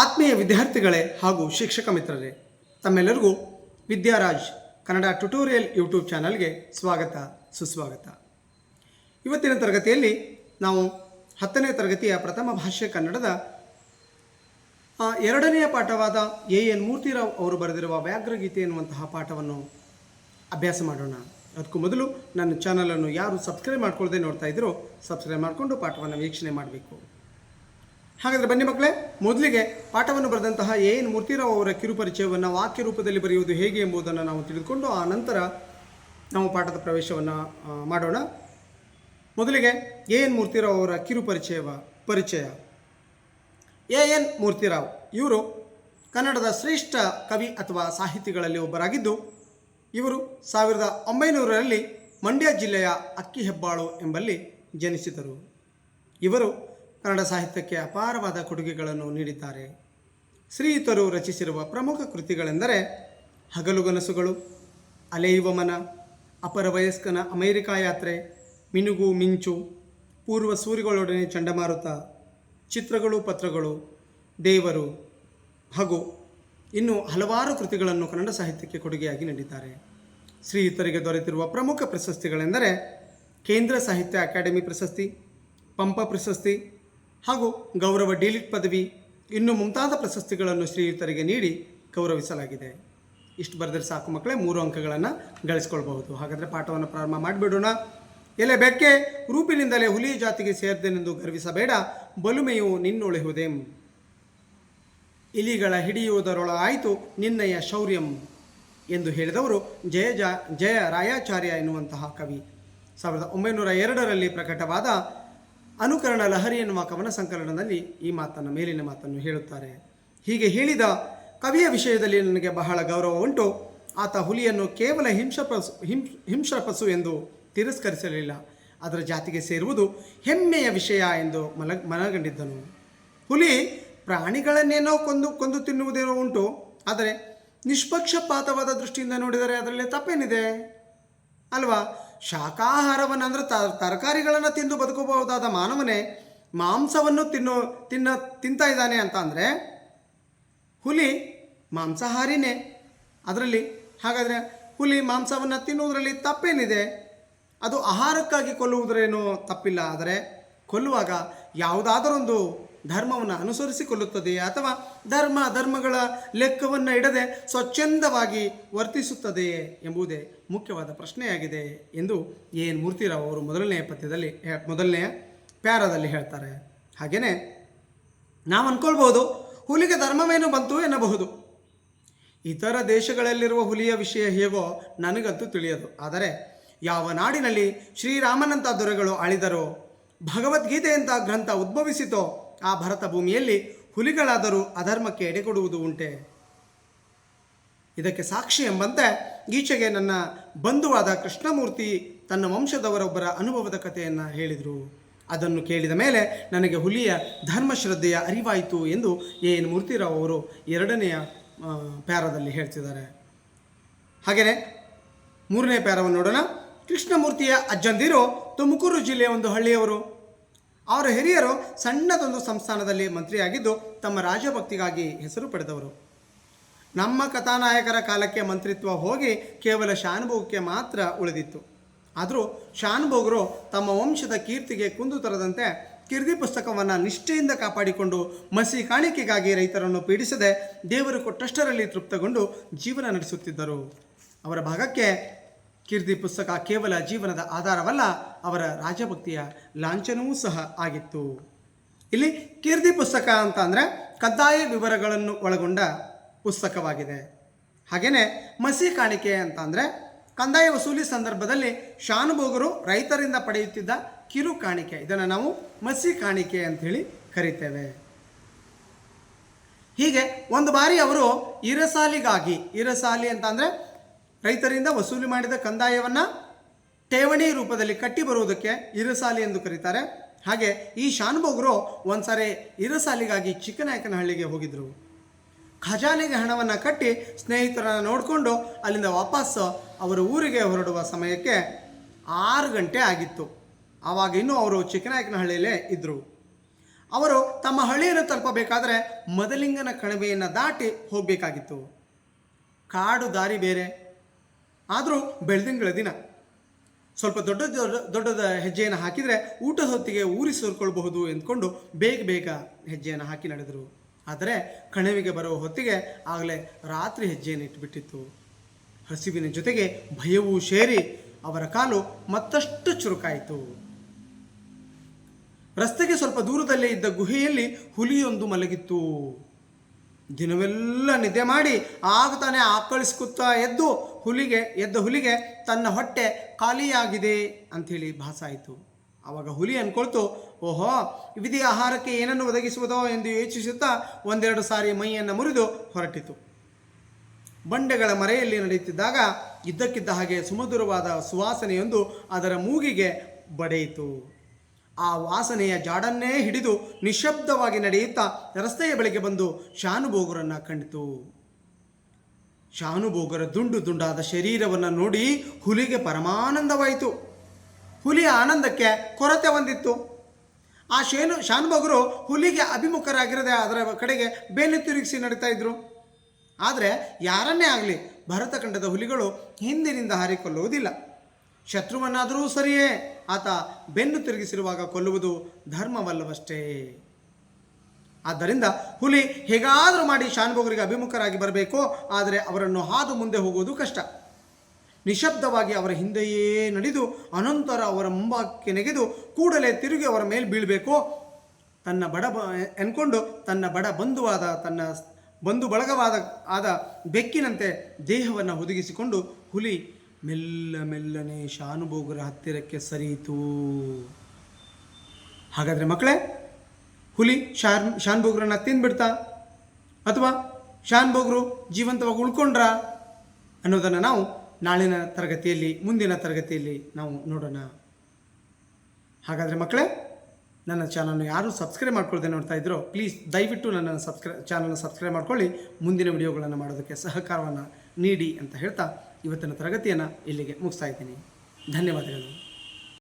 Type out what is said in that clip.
ಆತ್ಮೀಯ ವಿದ್ಯಾರ್ಥಿಗಳೇ ಹಾಗೂ ಶಿಕ್ಷಕ ಮಿತ್ರರೇ, ತಮ್ಮೆಲ್ಲರಿಗೂ ವಿದ್ಯಾರಾಜ್ ಕನ್ನಡ ಟ್ಯುಟೋರಿಯಲ್ ಯೂಟ್ಯೂಬ್ ಚಾನಲ್ಗೆ ಸ್ವಾಗತ, ಸುಸ್ವಾಗತ. ಇವತ್ತಿನ ತರಗತಿಯಲ್ಲಿ ನಾವು ಹತ್ತನೇ ತರಗತಿಯ ಪ್ರಥಮ ಭಾಷೆ ಕನ್ನಡದ ಎರಡನೆಯ ಪಾಠವಾದ ಎ. ಎನ್. ಮೂರ್ತಿರಾವ್ ಅವರು ಬರೆದಿರುವ ವ್ಯಾಘ್ರಗೀತೆ ಎನ್ನುವಂತಹ ಪಾಠವನ್ನು ಅಭ್ಯಾಸ ಮಾಡೋಣ. ಅದಕ್ಕೂ ಮೊದಲು ನನ್ನ ಚಾನಲನ್ನು ಯಾರು ಸಬ್ಸ್ಕ್ರೈಬ್ ಮಾಡ್ಕೊಳ್ಳದೆ ನೋಡ್ತಾ ಇದ್ದೀರೋ ಸಬ್ಸ್ಕ್ರೈಬ್ ಮಾಡಿಕೊಂಡು ಪಾಠವನ್ನು ವೀಕ್ಷಣೆ ಮಾಡಬೇಕು. ಹಾಗಾದರೆ ಬನ್ನಿ ಮಕ್ಕಳೇ, ಮೊದಲಿಗೆ ಪಾಠವನ್ನು ಬರೆದಂತಹ ಎ ಎನ್ ಮೂರ್ತಿರಾವ್ ಅವರ ಕಿರುಪರಿಚಯವನ್ನು ವಾಕ್ಯ ರೂಪದಲ್ಲಿ ಬರೆಯುವುದು ಹೇಗೆ ಎಂಬುದನ್ನು ನಾವು ತಿಳಿದುಕೊಂಡು ಆ ನಂತರ ನಾವು ಪಾಠದ ಪ್ರವೇಶವನ್ನು ಮಾಡೋಣ. ಮೊದಲಿಗೆ ಎ ಎನ್ ಮೂರ್ತಿರಾವ್ ಅವರ ಕಿರುಪರಿಚಯವ, ಪರಿಚಯ. ಎ ಎನ್ ಮೂರ್ತಿರಾವ್ ಇವರು ಕನ್ನಡದ ಶ್ರೇಷ್ಠ ಕವಿ ಅಥವಾ ಸಾಹಿತಿಗಳಲ್ಲಿ ಒಬ್ಬರಾಗಿದ್ದು, ಇವರು ಸಾವಿರದ ಒಂಬೈನೂರರಲ್ಲಿ ಮಂಡ್ಯ ಜಿಲ್ಲೆಯ ಅಕ್ಕಿಹೆಬ್ಬಾಳು ಎಂಬಲ್ಲಿ ಜನಿಸಿದರು. ಇವರು ಕನ್ನಡ ಸಾಹಿತ್ಯಕ್ಕೆ ಅಪಾರವಾದ ಕೊಡುಗೆಗಳನ್ನು ನೀಡಿದ್ದಾರೆ. ಶ್ರೀಯುತರು ರಚಿಸಿರುವ ಪ್ರಮುಖ ಕೃತಿಗಳೆಂದರೆ ಹಗಲುಗನಸುಗಳು, ಅಲೆಯುವ ಮನ, ಅಪರ ವಯಸ್ಕನ ಅಮೇರಿಕಾ ಯಾತ್ರೆ, ಮಿನುಗು ಮಿಂಚು, ಪೂರ್ವ ಸೂರ್ಯಗಳೊಡನೆ ಚಂಡಮಾರುತ, ಚಿತ್ರಗಳು ಪತ್ರಗಳು, ದೇವರು ಹಾಗೂ ಇನ್ನು ಹಲವಾರು ಕೃತಿಗಳನ್ನು ಕನ್ನಡ ಸಾಹಿತ್ಯಕ್ಕೆ ಕೊಡುಗೆಯಾಗಿ ನೀಡಿದ್ದಾರೆ. ಶ್ರೀಯುತರಿಗೆ ದೊರೆತಿರುವ ಪ್ರಮುಖ ಪ್ರಶಸ್ತಿಗಳೆಂದರೆ ಕೇಂದ್ರ ಸಾಹಿತ್ಯ ಅಕಾಡೆಮಿ ಪ್ರಶಸ್ತಿ, ಪಂಪ ಪ್ರಶಸ್ತಿ ಹಾಗೂ ಗೌರವ ಡಿಲಿಟ್ ಪದವಿ ಇನ್ನು ಮುಂತಾದ ಪ್ರಶಸ್ತಿಗಳನ್ನು ಶ್ರೀಯುತರಿಗೆ ನೀಡಿ ಗೌರವಿಸಲಾಗಿದೆ. ಇಷ್ಟು ಬರೆದರೆ ಸಾಕು ಮಕ್ಕಳೇ, ಮೂರು ಅಂಕಗಳನ್ನು ಗಳಿಸ್ಕೊಳ್ಬಹುದು. ಹಾಗಾದರೆ ಪಾಠವನ್ನು ಪ್ರಾರಂಭ ಮಾಡಿಬಿಡೋಣ. ಎಲೆ ಬೆಕ್ಕೆ, ರೂಪಿನಿಂದಲೇ ಹುಲಿ ಜಾತಿಗೆ ಸೇರಿದೆನೆಂದು ಗರ್ವಿಸಬೇಡ, ಬಲುಮೆಯು ನಿನ್ನೊಳೆಹುದೆಂ. ಇಲಿಗಳ ಹಿಡಿಯುವುದರೊಳಗಾಯಿತು ನಿನ್ನಯ ಶೌರ್ಯಂ ಎಂದು ಹೇಳಿದವರು ಜಯ ಜಯ ರಾಯಾಚಾರ್ಯ ಎನ್ನುವಂತಹ ಕವಿ. ಸಾವಿರದ ಒಂಬೈನೂರ ಎರಡರಲ್ಲಿ ಪ್ರಕಟವಾದ ಅನುಕರಣ ಲಹರಿ ಎನ್ನುವ ಕವನ ಸಂಕಲನದಲ್ಲಿ ಈ ಮಾತನ್ನು, ಮೇಲಿನ ಮಾತನ್ನು ಹೇಳುತ್ತಾರೆ. ಹೀಗೆ ಹೇಳಿದ ಕವಿಯ ವಿಷಯದಲ್ಲಿ ನನಗೆ ಬಹಳ ಗೌರವ ಉಂಟು. ಆತ ಹುಲಿಯನ್ನು ಕೇವಲ ಹಿಂಸಪಸು ಹಿಂ ಹಿಂಸಪಸು ಎಂದು ತಿರಸ್ಕರಿಸಲಿಲ್ಲ. ಅದರ ಜಾತಿಗೆ ಸೇರುವುದು ಹೆಮ್ಮೆಯ ವಿಷಯ ಎಂದು ಮಲ, ಮನಗಂಡಿದ್ದನು. ಹುಲಿ ಪ್ರಾಣಿಗಳನ್ನೇನೋ ಕೊಂದು ಕೊಂದು ತಿನ್ನುವುದೇನೋ ಉಂಟು. ಆದರೆ ನಿಷ್ಪಕ್ಷಪಾತವಾದ ದೃಷ್ಟಿಯಿಂದ ನೋಡಿದರೆ ಅದರಲ್ಲಿ ತಪ್ಪೇನಿದೆ? ಅಲ್ವಾ? ತ ತರಕಾರಿಗಳನ್ನು ತಿಂದು ಬದುಕಬಹುದಾದ ಮಾನವನೇ ಮಾಂಸವನ್ನು ತಿನ್ನು, ತಿನ್ನ, ತಿಂತಾ ಇದ್ದಾನೆ ಅಂತ ಅಂದರೆ ಹುಲಿ ಮಾಂಸಾಹಾರಿನೇ. ಅದರಲ್ಲಿ ಹಾಗಾದರೆ ಹುಲಿ ಮಾಂಸವನ್ನು ತಿನ್ನುವುದರಲ್ಲಿ ತಪ್ಪೇನಿದೆ? ಅದು ಆಹಾರಕ್ಕಾಗಿ ಕೊಲ್ಲುವುದರೇನೋ ತಪ್ಪಿಲ್ಲ. ಆದರೆ ಕೊಲ್ಲುವಾಗ ಯಾವುದಾದರೊಂದು ಧರ್ಮವನ್ನು ಅನುಸರಿಸಿಕೊಳ್ಳುತ್ತದೆ ಅಥವಾ ಧರ್ಮ ಧರ್ಮಗಳ ಲೆಕ್ಕವನ್ನು ಇಡದೆ ಸ್ವಚ್ಛಂದವಾಗಿ ವರ್ತಿಸುತ್ತದೆಯೇ ಎಂಬುದೇ ಮುಖ್ಯವಾದ ಪ್ರಶ್ನೆಯಾಗಿದೆ ಎಂದು ಎನ್ ಮೂರ್ತಿರಾವ್ ಅವರು ಮೊದಲನೆಯ ಪದ್ಯದಲ್ಲಿ ಮೊದಲನೆಯ ಪ್ಯಾರದಲ್ಲಿ ಹೇಳ್ತಾರೆ. ಹಾಗೆಯೇ ನಾವು ಅನ್ಕೊಳ್ಬೋದು ಹುಲಿಗೆ ಧರ್ಮವೇನು ಬಂತು ಎನ್ನಬಹುದು. ಇತರ ದೇಶಗಳಲ್ಲಿರುವ ಹುಲಿಯ ವಿಷಯ ಹೇಗೋ ನನಗಂತೂ ತಿಳಿಯದು. ಆದರೆ, ಯಾವ ನಾಡಿನಲ್ಲಿ ಶ್ರೀರಾಮನಂಥ ದೊರೆಗಳು ಆಳಿದರೋ ಭಗವದ್ಗೀತೆಯಂಥ ಗ್ರಂಥ ಉದ್ಭವಿಸಿತೋ ಆ ಭರತ ಭೂಮಿಯಲ್ಲಿ ಹುಲಿಗಳಾದರೂ ಅಧರ್ಮಕ್ಕೆ ಎಡೆಕೊಡುವುದು ಉಂಟೆ. ಇದಕ್ಕೆ ಸಾಕ್ಷಿ ಎಂಬಂತೆ ಈಚೆಗೆ ನನ್ನ ಬಂಧುವಾದ ಕೃಷ್ಣಮೂರ್ತಿ ತನ್ನ ವಂಶದವರೊಬ್ಬರ ಅನುಭವದ ಕಥೆಯನ್ನು ಹೇಳಿದರು. ಅದನ್ನು ಕೇಳಿದ ಮೇಲೆ ನನಗೆ ಹುಲಿಯ ಧರ್ಮಶ್ರದ್ಧೆಯ ಅರಿವಾಯಿತು ಎಂದು ಎ ಎನ್ ಮೂರ್ತಿರಾವ್ ಅವರು ಎರಡನೆಯ ಪ್ಯಾರದಲ್ಲಿ ಹೇಳ್ತಿದ್ದಾರೆ. ಹಾಗೆಯೇ ಮೂರನೇ ಪ್ಯಾರವನ್ನು ನೋಡೋಣ. ಕೃಷ್ಣಮೂರ್ತಿಯ ಅಜ್ಜಂದಿರು ತುಮಕೂರು ಜಿಲ್ಲೆಯ ಒಂದು ಹಳ್ಳಿಯವರು. ಅವರ ಹಿರಿಯರು ಸಣ್ಣದೊಂದು ಸಂಸ್ಥಾನದಲ್ಲಿ ಮಂತ್ರಿಯಾಗಿದ್ದು ತಮ್ಮ ರಾಜಭಕ್ತಿಗಾಗಿ ಹೆಸರು ಪಡೆದವರು. ನಮ್ಮ ಕಥಾನಾಯಕರ ಕಾಲಕ್ಕೆ ಮಂತ್ರಿತ್ವ ಹೋಗಿ ಕೇವಲ ಶಾನುಭೋಗಕ್ಕೆ ಮಾತ್ರ ಉಳಿದಿತ್ತು. ಆದರೂ ಶಾನುಭೋಗರು ತಮ್ಮ ವಂಶದ ಕೀರ್ತಿಗೆ ಕುಂದು ತರದಂತೆ ಕಿರ್ದಿ ಪುಸ್ತಕವನ್ನು ನಿಷ್ಠೆಯಿಂದ ಕಾಪಾಡಿಕೊಂಡು ಮಸಿ ಕಾಣಿಕೆಗಾಗಿ ರೈತರನ್ನು ಪೀಡಿಸದೆ ದೇವರು ಕೊಟ್ಟಷ್ಟರಲ್ಲಿ ತೃಪ್ತಗೊಂಡು ಜೀವನ ನಡೆಸುತ್ತಿದ್ದರು. ಅವರ ಭಾಗಕ್ಕೆ ಕೀರ್ತಿ ಪುಸ್ತಕ ಕೇವಲ ಜೀವನದ ಆಧಾರವಲ್ಲ, ಅವರ ರಾಜಭಕ್ತಿಯ ಲಾಂಛನವೂ ಸಹ ಆಗಿತ್ತು. ಇಲ್ಲಿ ಕೀರ್ತಿ ಪುಸ್ತಕ ಅಂತ ಅಂದರೆ ಕಡ್ಡಾಯ ವಿವರಗಳನ್ನು ಒಳಗೊಂಡ ಪುಸ್ತಕವಾಗಿದೆ. ಹಾಗೆಯೇ ಮಸಿ ಕಾಣಿಕೆ ಅಂತ ಅಂದರೆ ಕಂದಾಯ ವಸೂಲಿ ಸಂದರ್ಭದಲ್ಲಿ ಶಾನುಭೋಗರು ರೈತರಿಂದ ಪಡೆಯುತ್ತಿದ್ದ ಕಿರು ಕಾಣಿಕೆ. ಇದನ್ನು ನಾವು ಮಸಿ ಕಾಣಿಕೆ ಅಂಥೇಳಿ ಕರಿತೇವೆ. ಹೀಗೆ ಒಂದು ಬಾರಿ ಅವರು ಇರಸಾಲಿಗಾಗಿ, ಇರಸಾಲಿ ಅಂತ ಅಂದರೆ ರೈತರಿಂದ ವಸೂಲಿ ಮಾಡಿದ ಕಂದಾಯವನ್ನು ಠೇವಣಿ ರೂಪದಲ್ಲಿ ಕಟ್ಟಿ ಬರುವುದಕ್ಕೆ ಇರಸಾಲಿ ಎಂದು ಕರೀತಾರೆ. ಹಾಗೆ ಈ ಶಾನುಭೋಗರು ಒಂದ್ಸಾರಿ ಇರಸಾಲಿಗಾಗಿ ಚಿಕ್ಕನಾಯಕನಹಳ್ಳಿಗೆ ಹೋಗಿದ್ದರು ಖಜಾನೆಗೆ ಹಣವನ್ನು ಕಟ್ಟಿ ಸ್ನೇಹಿತರನ್ನು ನೋಡಿಕೊಂಡು ಅಲ್ಲಿಂದ ವಾಪಸ್ ಅವರ ಊರಿಗೆ ಹೊರಡುವ ಸಮಯಕ್ಕೆ ಆರು ಗಂಟೆ ಆಗಿತ್ತು. ಆವಾಗ ಇನ್ನೂ ಅವರು ಚಿಕ್ಕನಾಯಕನಹಳ್ಳಿಯಲ್ಲೇ ಇದ್ದರು ಅವರು ತಮ್ಮ ಹಳ್ಳಿಯನ್ನು ತಲುಪಬೇಕಾದರೆ ಮದಲಿಂಗನ ಕಣಿವೆಯನ್ನು ದಾಟಿ ಹೋಗಬೇಕಾಗಿತ್ತು. ಕಾಡು ದಾರಿ ಬೇರೆ ಆದರೂ ಬೆಳ್ದಿಂಗಳ ದಿನ. ಸ್ವಲ್ಪ ದೊಡ್ಡ ದೊಡ್ಡ ದೊಡ್ಡದ ಹೆಜ್ಜೆಯನ್ನು ಹಾಕಿದರೆ ಊಟದ ಹೊತ್ತಿಗೆ ಊರಿ ಸೇರ್ಕೊಳ್ಬಹುದು ಎಂದ್ಕೊಂಡು ಬೇಗ ಬೇಗ ಹೆಜ್ಜೆಯನ್ನು ಹಾಕಿ ನಡೆದರು. ಆದರೆ ಕಣಿವೆಗೆ ಬರುವ ಹೊತ್ತಿಗೆ ಆಗಲೇ ರಾತ್ರಿ ಹೆಜ್ಜೆಯನ್ನು ಇಟ್ಟುಬಿಟ್ಟಿತ್ತು ಹಸಿವಿನ ಜೊತೆಗೆ ಭಯವೂ ಸೇರಿ ಅವರ ಕಾಲು ಮತ್ತಷ್ಟು ಚುರುಕಾಯಿತು. ರಸ್ತೆಗೆ ಸ್ವಲ್ಪ ದೂರದಲ್ಲೇ ಇದ್ದ ಗುಹೆಯಲ್ಲಿ ಹುಲಿಯೊಂದು ಮಲಗಿತ್ತು. ದಿನವೆಲ್ಲ ನಿದ್ದೆ ಮಾಡಿ ಆಗ ತಾನೇ ಆಕಳಿಸ್ಕುತ್ತಾ ಎದ್ದು ಹುಲಿಗೆ, ಎದ್ದ ಹುಲಿಗೆ ತನ್ನ ಹೊಟ್ಟೆ ಖಾಲಿಯಾಗಿದೆ ಅಂಥೇಳಿ ಭಾಸಾಯಿತು. ಆವಾಗ ಹುಲಿ ಅಂದ್ಕೊಳ್ತು ಓಹೋ ವಿಧಿ ಆಹಾರಕ್ಕೆ ಏನನ್ನು ಒದಗಿಸುವುದೋ ಎಂದು ಯೋಚಿಸುತ್ತಾ ಒಂದೆರಡು ಸಾರಿ ಮೈಯನ್ನು ಮುರಿದು ಹೊರಟಿತು. ಬಂಡೆಗಳ ಮರೆಯಲ್ಲಿ ನಡೆಯುತ್ತಿದ್ದಾಗ ಇದ್ದಕ್ಕಿದ್ದ ಹಾಗೆ ಸುಮಧುರವಾದ ಸುವಾಸನೆಯೊಂದು ಅದರ ಮೂಗಿಗೆ ಬಡೆಯಿತು. ಆ ವಾಸನೆಯ ಜಾಡನ್ನೇ ಹಿಡಿದು ನಿಶಬ್ದವಾಗಿ ನಡೆಯುತ್ತಾ ರಸ್ತೆಯ ಬಳಿಗೆ ಬಂದು ಶಾನುಭೋಗರನ್ನು ಕಂಡಿತು. ಶಾನುಭೋಗರ ದುಂಡು ದುಂಡಾದ ಶರೀರವನ್ನು ನೋಡಿ ಹುಲಿಗೆ ಪರಮಾನಂದವಾಯಿತು. ಹುಲಿಯ ಆನಂದಕ್ಕೆ ಕೊರತೆ ಹೊಂದಿತ್ತು. ಆ ಶೇನು, ಶಾನುಭೋಗರು ಹುಲಿಗೆ ಅಭಿಮುಖರಾಗಿರದೆ ಅದರ ಕಡೆಗೆ ಬೇಲಿ ತಿರುಗಿಸಿ ನಡೀತಾ ಇದ್ರು. ಆದರೆ ಯಾರನ್ನೇ ಆಗಲಿ ಭರತಖಂಡದ ಹುಲಿಗಳು ಹಿಂದಿನಿಂದ ಹಾರಿಕೊಳ್ಳುವುದಿಲ್ಲ. ಶತ್ರುವನ್ನಾದರೂ ಸರಿಯೇ, ಆತ ಬೆನ್ನು ತಿರುಗಿಸಿರುವಾಗ ಕೊಲ್ಲುವುದು ಧರ್ಮವಲ್ಲವಷ್ಟೇ. ಆದ್ದರಿಂದ ಹುಲಿ ಹೇಗಾದರೂ ಮಾಡಿ ಶಾನುಭೋಗರಿಗೆ ಅಭಿಮುಖರಾಗಿ ಬರಬೇಕು, ಆದರೆ ಅವರನ್ನು ಹಾದು ಮುಂದೆ ಹೋಗುವುದು ಕಷ್ಟ. ನಿಶಬ್ದವಾಗಿ ಅವರ ಹಿಂದೆಯೇ ನಡೆದು ಅನಂತರ ಅವರ ಮುಂಭಾಗಕ್ಕೆ ನೆಗೆದು ಕೂಡಲೇ ತಿರುಗಿ ಅವರ ಮೇಲೆ ಬೀಳಬೇಕು, ತನ್ನ ಬಡ ಬ, ಎನ್ಕೊಂಡು ತನ್ನ ಬಡ ಬಂಧುವಾದ, ತನ್ನ ಬಂಧು ಬಳಗವಾದ, ಆದ ಬೆಕ್ಕಿನಂತೆ ದೇಹವನ್ನು ಒದಗಿಸಿಕೊಂಡು ಹುಲಿ ಮೆಲ್ಲ ಮೆಲ್ಲನೆ ಶಾನುಭೋಗರ ಹತ್ತಿರಕ್ಕೆ ಸರಿಯಿತು. ಹಾಗಾದರೆ ಮಕ್ಕಳೇ ಹುಲಿ ಶಾನ್ ಬೋಗ್ರನ್ನ ತಿಂದ್ಬಿಡ್ತಾ ಅಥವಾ ಶಾನ್ ಬೋಗ್ರು ಜೀವಂತವಾಗಿ ಉಳ್ಕೊಂಡ್ರ? ಅನ್ನೋದನ್ನು ನಾವು ನಾಳಿನ ತರಗತಿಯಲ್ಲಿ, ಮುಂದಿನ ತರಗತಿಯಲ್ಲಿ ನಾವು ನೋಡೋಣ. ಹಾಗಾದರೆ ಮಕ್ಕಳೇ, ನನ್ನ ಚಾನಲ್ನ ಯಾರು ಸಬ್ಸ್ಕ್ರೈಬ್ ಮಾಡ್ಕೊಳ್ದೆ ನೋಡ್ತಾ ಇದ್ರೋ, ಪ್ಲೀಸ್ ದಯವಿಟ್ಟು ನನ್ನ ಸಬ್ಸ್ಕ್ರೈ, ಚಾನಲ್ನ ಸಬ್ಸ್ಕ್ರೈಬ್ ಮಾಡ್ಕೊಳ್ಳಿ. ಮುಂದಿನ ವಿಡಿಯೋಗಳನ್ನು ಮಾಡೋದಕ್ಕೆ ಸಹಕಾರವನ್ನು ನೀಡಿ ಅಂತ ಹೇಳ್ತಾ ಇವತ್ತಿನ ತರಗತಿಯನ್ನು ಇಲ್ಲಿಗೆ ಮುಗಿಸ್ತಾ ಇದ್ದೀನಿ. ಧನ್ಯವಾದಗಳು.